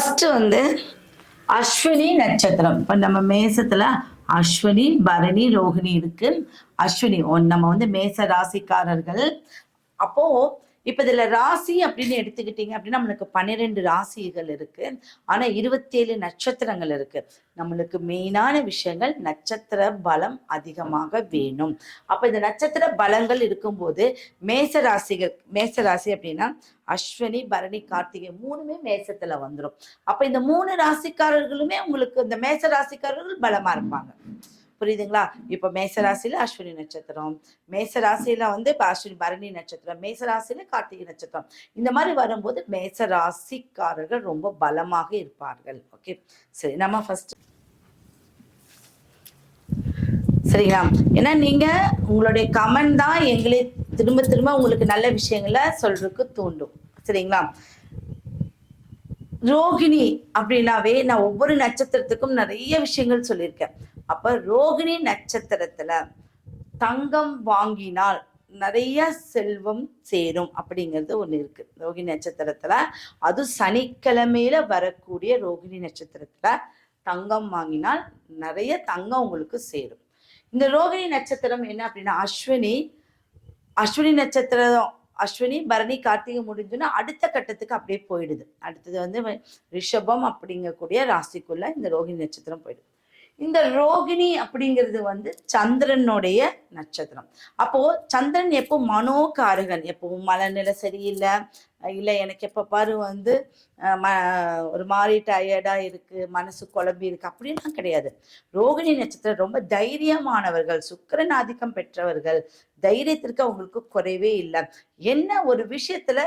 First வந்து அஸ்வினி நட்சத்திரம். இப்ப நம்ம மேசத்துல அஸ்வினி பரணி ரோஹிணி இருக்கு. அஸ்வினி ஒன் நம்ம வந்து மேச ராசிக்காரர்கள். அப்போ இப்போ இதில் ராசி அப்படின்னு எடுத்துக்கிட்டீங்க அப்படின்னா நம்மளுக்கு பன்னிரெண்டு ராசிகள் இருக்கு. ஆனா இருபத்தேழு நட்சத்திரங்கள் இருக்கு. நம்மளுக்கு மெயினான விஷயங்கள் நட்சத்திர பலம் அதிகமாக வேணும். அப்போ இந்த நட்சத்திர பலங்கள் இருக்கும்போது மேச ராசிகள் மேச ராசி அப்படின்னா அஸ்வினி பரணி கார்த்திகை மூணுமே மேசத்துல வந்துரும். அப்போ இந்த மூணு ராசிக்காரர்களுமே உங்களுக்கு இந்த மேச ராசிக்காரர்கள் பலமா இருப்பாங்க. புரியுதுங்களா? இப்ப மேச ராசியில அஸ்வினி நட்சத்திரம். மேச ராசியில வந்து இப்ப அஸ்வினி பரணி நட்சத்திரம். மேச ராசியில கார்த்திகை நட்சத்திரம். இந்த மாதிரி வரும்போது மேச ராசிக்காரர்கள் ரொம்ப பலமாக இருப்பார்கள். ஓகே? சரி நம்ம ஃபர்ஸ்ட் சரிங்களா? ஏன்னா நீங்க உங்களுடைய கமெண்ட் தான் எங்களை திரும்ப திரும்ப உங்களுக்கு நல்ல விஷயங்களை சொல்றதுக்கு தூண்டும். சரிங்களா? ரோகிணி அப்படின்னாவே நான் ஒவ்வொரு நட்சத்திரத்துக்கும் நிறைய விஷயங்கள் சொல்லியிருக்கேன். அப்ப ரோகிணி நட்சத்திரத்துல தங்கம் வாங்கினால் நிறைய செல்வம் சேரும் அப்படிங்கிறது ஒண்ணு இருக்கு. ரோகிணி நட்சத்திரத்துல அது சனிக்கிழமையில வரக்கூடிய ரோகிணி நட்சத்திரத்துல தங்கம் வாங்கினால் நிறைய தங்கம் உங்களுக்கு சேரும். இந்த ரோகிணி நட்சத்திரம் என்ன அப்படின்னா அஸ்வினி அஸ்வினி நட்சத்திரம் அஸ்வினி பரணி கார்த்திகை முடிஞ்சுன்னா அடுத்த கட்டத்துக்கு அப்படியே போயிடுது. அடுத்தது வந்து ரிஷபம் அப்படிங்கக்கூடிய ராசிக்குள்ள இந்த ரோகிணி நட்சத்திரம் போயிடுது. இந்த ரோகிணி அப்படிங்கிறது வந்து சந்திரனுடைய நட்சத்திரம். அப்போ சந்திரன் எப்போ மனோகாரகன் எப்பவும் மனநிலை சரியில்லை இல்லை எனக்கு எப்போ பாரு வந்து ம ஒரு மாதிரி டயர்டாக இருக்குது மனசு குழம்பி இருக்கு அப்படின்லாம் கிடையாது. ரோகிணி நட்சத்திரம் ரொம்ப தைரியமானவர்கள் சுக்கிரன் ஆதிக்கம் பெற்றவர்கள் தைரியத்திற்கு அவங்களுக்கு குறைவே இல்லை. என்ன ஒரு விஷயத்துல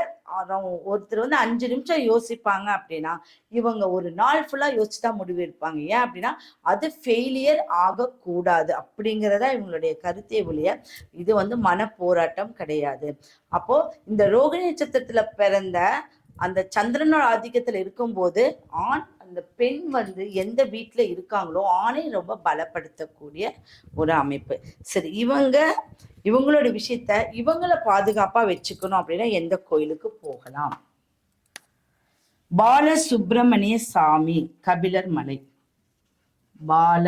ஒருத்தர் வந்து அஞ்சு நிமிஷம் யோசிப்பாங்க அப்படின்னா இவங்க ஒரு நாள் ஃபுல்லா யோசிச்சு தான் முடிவு எடுப்பாங்க. ஏன் அப்படின்னா அது ஃபெயிலியர் ஆகக்கூடாது அப்படிங்கிறதா இவங்களுடைய கருத்தே ஒழிய இது வந்து மன போராட்டம் கிடையாது. அப்போ இந்த ரோகிணி நட்சத்திரத்துல பிறந்த அந்த சந்திரனோட ஆதிக்கத்துல இருக்கும்போது ஆண் அந்த பெண் வந்து எந்த வீட்டுல இருக்காங்களோ ஆணை ரொம்ப பலப்படுத்தக்கூடிய ஒரு அமைப்பு. சரி இவங்க இவங்களோட விஷயத்த இவங்கள பாதுகாப்பா வச்சுக்கணும் அப்படின்னா எந்த கோயிலுக்கு போகலாம்? பால சுப்பிரமணிய சாமி கபிலர் மலை. பால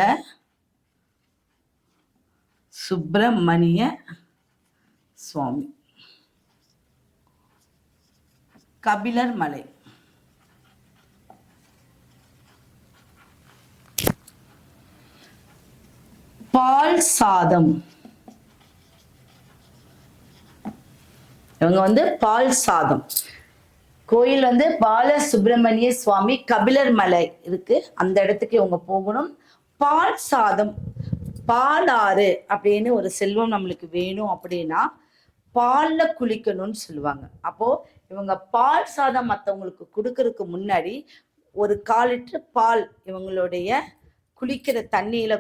சுப்பிரமணிய சுவாமி. கபிலர் மலை. பால் சாதம். இவங்க வந்து பால் சாதம். கோயில் வந்து பால சுப்பிரமணிய சுவாமி கபிலர் மலை இருக்கு. அந்த இடத்துக்கு இவங்க போகணும். பால் சாதம். பாலாறு அப்படின்னு ஒரு செல்வம் நம்மளுக்கு வேணும் அப்படின்னா பால்ல குளிக்கணும்னு சொல்லுவாங்க. அப்போ இவங்க பால் சாதம் மற்றவங்களுக்கு கொடுக்கறதுக்கு முன்னாடி ஒரு கால் லிட்டர் பால் இவங்களுடைய குளிக்கிற தண்ணியில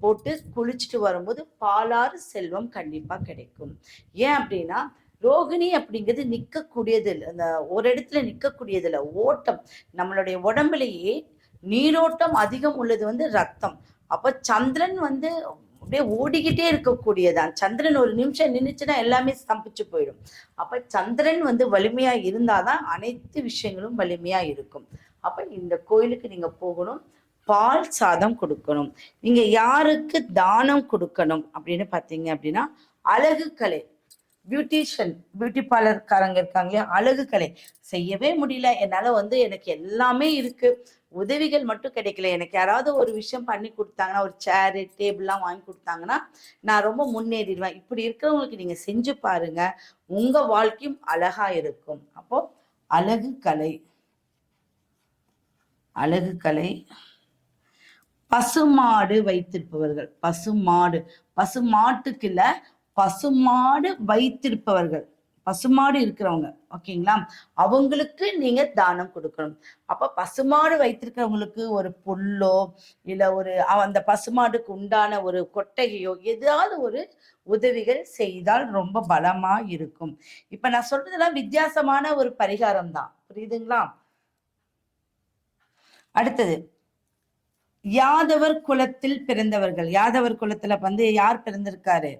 போட்டு குளிச்சுட்டு வரும்போது பாலாறு செல்வம் கண்டிப்பா கிடைக்கும். ஏன் அப்படின்னா ரோகிணி அப்படிங்கிறது நிற்கக்கூடியது இல்லை. அந்த ஒரு இடத்துல நிற்கக்கூடியது இல்லை. ஓட்டம். நம்மளுடைய உடம்புலயே நீரோட்டம் அதிகம் உள்ளது வந்து ரத்தம். அப்ப சந்திரன் வந்து அப்படியே ஓடிக்கிட்டே இருக்கக்கூடியதான். சந்திரன் ஒரு நிமிஷம் நின்றுச்சுன்னா எல்லாமே ஸ்தம்பிச்சு போயிடும். அப்ப சந்திரன் வந்து வலிமையா இருந்தாதான் அனைத்து விஷயங்களும் வலிமையா இருக்கும். அப்ப இந்த கோயிலுக்கு நீங்க போகணும். பால் சாதம் கொடுக்கணும். நீங்க யாருக்கு தானம் கொடுக்கணும் அப்படின்னு பார்த்தீங்க அப்படின்னா அழகு கலை பியூட்டிஷியன் பியூட்டி பார்லர்காரங்க இருக்காங்க இல்லையா அழகு கலை செய்யவே முடியல. என்னால வந்து எனக்கு எல்லாமே இருக்கு. உதவிகள் மட்டும் கிடைக்கல. எனக்கு யாராவது ஒரு விஷயம் பண்ணி கொடுத்தாங்கன்னா ஒரு சேரு டேபிள்லாம் வாங்கி கொடுத்தாங்கன்னா நான் ரொம்ப முன்னேறிடுவேன். இப்படி இருக்கிறவங்களுக்கு நீங்க செஞ்சு பாருங்க. உங்க வாழ்க்கையும் அழகா இருக்கும். அப்போ அழகு கலை. அழகு கலை. பசுமாடு வைத்திருப்பவர்கள். பசுமாடு. பசு மாட்டுக்குள்ள பசுமாடு வைத்திருப்பவர்கள். பசுமாடு இருக்கிறவங்க. ஓகேங்களா? அவங்களுக்கு நீங்க தானம் கொடுக்கணும். அப்ப பசுமாடு வைத்திருக்கிறவங்களுக்கு ஒரு புல்லோ இல்ல ஒரு அந்த பசுமாடுக்கு உண்டான ஒரு கொட்டகையோ ஏதாவது ஒரு உதவிகள் செய்தால் ரொம்ப பலமா இருக்கும். இப்ப நான் சொல்றதெல்லாம் வித்தியாசமான ஒரு பரிகாரம் தான் புரியுதுங்களா? அடுத்தது யாதவர் குலத்தில் பிறந்தவர்கள். யாதவர் குலத்துல வந்து யார் பிறந்திருக்காரு?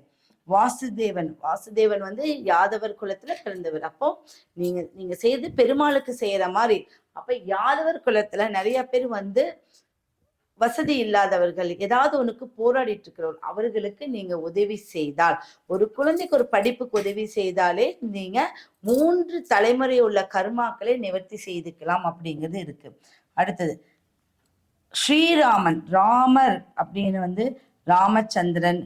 வாசுதேவன். வாசுதேவன் வந்து யாதவர் குலத்துல பிறந்தவர். அப்போ நீங்க நீங்க செய்து பெருமாளுக்கு செய்யற மாதிரி. அப்ப யாதவர் குலத்துல நிறைய பேர் வந்து வசதி இல்லாதவர்கள் ஏதாவது ஒண்ணுக்கு போராடிட்டு இருக்கிறவர்கள் அவர்களுக்கு நீங்க உதவி செய்தால் ஒரு குழந்தைக்கு ஒரு படிப்புக்கு உதவி செய்தாலே நீங்க மூன்று தலைமுறை உள்ள கர்மாக்களை நிவர்த்தி செய்துக்கலாம் அப்படிங்கிறது இருக்கு. அடுத்தது ஸ்ரீராமன் ராமர் அப்படின்னு வந்து ராமச்சந்திரன்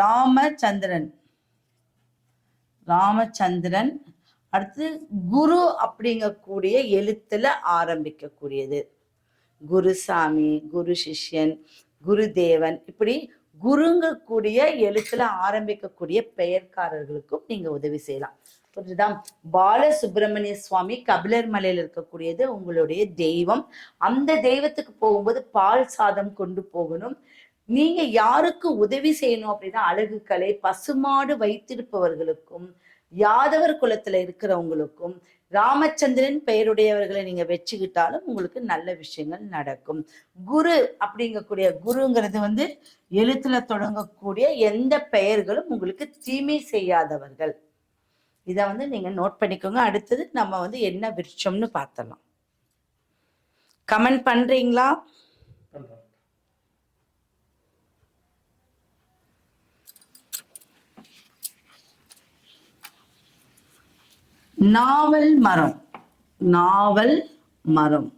ராமச்சந்திரன். ராமச்சந்திரன் அடுத்து குரு அப்படிங்கக்கூடிய எழுத்துல ஆரம்பிக்கக்கூடியது. குருசாமி குரு சிஷ்யன் குருதேவன் இப்படி குருங்கக்கூடிய எழுத்துல ஆரம்பிக்கக்கூடிய பெயர்க்காரர்களுக்கும் நீங்க உதவி செய்யலாம். புரிஞ்சுதா? பாலசுப்பிரமணிய சுவாமி கபிலர் மலையில இருக்கக்கூடியது உங்களுடைய தெய்வம். அந்த தெய்வத்துக்கு போகும்போது பால் சாதம் கொண்டு போகணும். நீங்க யாருக்கு உதவி செய்யணும் அப்படின்னா அழகு கலை பசுமாடு வைத்திருப்பவர்களுக்கும் யாதவர் குலத்துல இருக்கிறவங்களுக்கும் ராமச்சந்திரன் பெயருடையவர்களை நீங்க வச்சுக்கிட்டாலும் உங்களுக்கு நல்ல விஷயங்கள் நடக்கும். குரு அப்படிங்கக்கூடிய குருங்கிறது வந்து எழுத்துல தொடங்கக்கூடிய எந்த பெயர்களும் உங்களுக்கு தீமை செய்யாதவர்கள். இதை வந்து நீங்க நோட் பண்ணிக்கோங்க. அடுத்தது நம்ம வந்து என்ன விருட்சம்னு பார்த்தலாம். கமெண்ட் பண்றீங்களா? நாவல் மரம். நாவல் மரம்.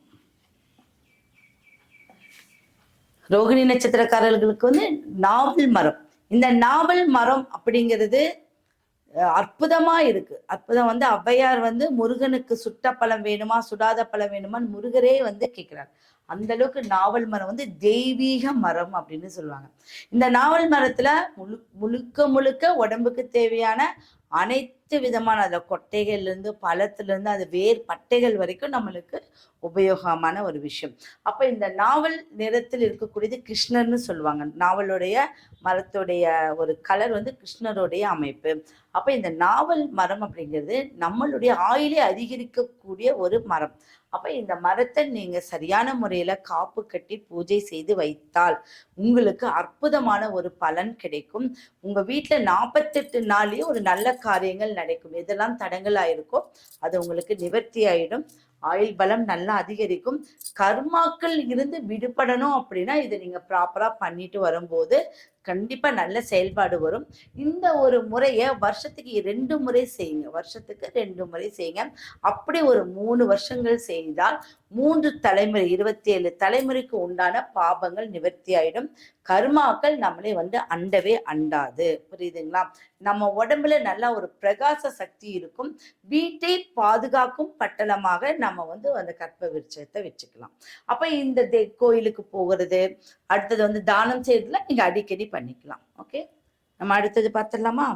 ரோகிணி நட்சத்திரக்காரர்களுக்கு வந்து நாவல் மரம். இந்த நாவல் மரம் அப்படிங்கிறது அற்புதமா இருக்கு. அற்புதம் வந்து ஔவையார் வந்து முருகனுக்கு சுட்ட பழம் வேணுமா சுடாத பழம் வேணுமான்னு முருகரே வந்து கேட்கிறார் அந்த அளவுக்கு நாவல் மரம் வந்து தெய்வீக மரம் அப்படின்னு சொல்லுவாங்க. இந்த நாவல் மரத்துல முழு முழுக்க முழுக்க உடம்புக்கு தேவையான அனைத்து விதமான அந்த கொட்டைகள்லேருந்து பழத்துலேருந்து அந்த அது வேர் பட்டைகள் வரைக்கும் நம்மளுக்கு உபயோகமான ஒரு விஷயம். அப்போ இந்த நாவல் நிறத்தில் இருக்கக்கூடியது கிருஷ்ணர்னு சொல்லுவாங்க. நாவலுடைய மரத்துடைய ஒரு கலர் வந்து கிருஷ்ணருடைய அமைப்பு. அப்போ இந்த நாவல் மரம் அப்படிங்கிறது நம்மளுடைய ஆயுளை அதிகரிக்கக்கூடிய ஒரு மரம். அப்போ இந்த மரத்தை நீங்கள் சரியான முறையில் காப்பு கட்டி பூஜை செய்து வைத்தால் உங்களுக்கு அற்புதமான ஒரு பலன் கிடைக்கும். உங்கள் வீட்டில் நாற்பத்தெட்டு நாள்லயே ஒரு நல்ல காரியங்கள் நடக்கும் எதெல்லாம் தடங்கள் இருக்கோ அது உங்களுக்கு நிவர்த்தி ஆயிடும். ஆயுள் பலம் நல்லா அதிகரிக்கும். கர்மாக்கள் இருந்து விடுபடணும் அப்படின்னா இதை நீங்க ப்ராப்பரா பண்ணிட்டு வரும்போது கண்டிப்பா நல்ல செயல்பாடு வரும். இந்த ஒரு முறையை வருஷத்துக்கு ரெண்டு முறை செய்யுங்க. வருஷத்துக்கு ரெண்டு முறை செய்யுங்க. அப்படி ஒரு மூணு வருஷங்கள் செய்தால் மூன்று தலைமுறை இருபத்தி ஏழு தலைமுறைக்கு உண்டான பாபங்கள் நிவர்த்தி ஆயிடும் கர்மாக்கள் நம்மளை வந்து அண்டவே அண்டாது. புரியுதுங்களா? நம்ம உடம்புல நல்லா ஒரு பிரகாச சக்தி இருக்கும். வீட்டை பாதுகாக்கும் பட்டணமாக நம்ம வந்து அந்த கற்ப விருட்சத்தை வச்சுக்கலாம். அப்ப இந்த கோயிலுக்கு போகிறது அடுத்தது வந்து தானம் செய்யறதுல நீங்க அடிக்கடி பண்ணிக்கலாம். ஓகே? நம்ம அடுத்தது பார்த்துடலாமா?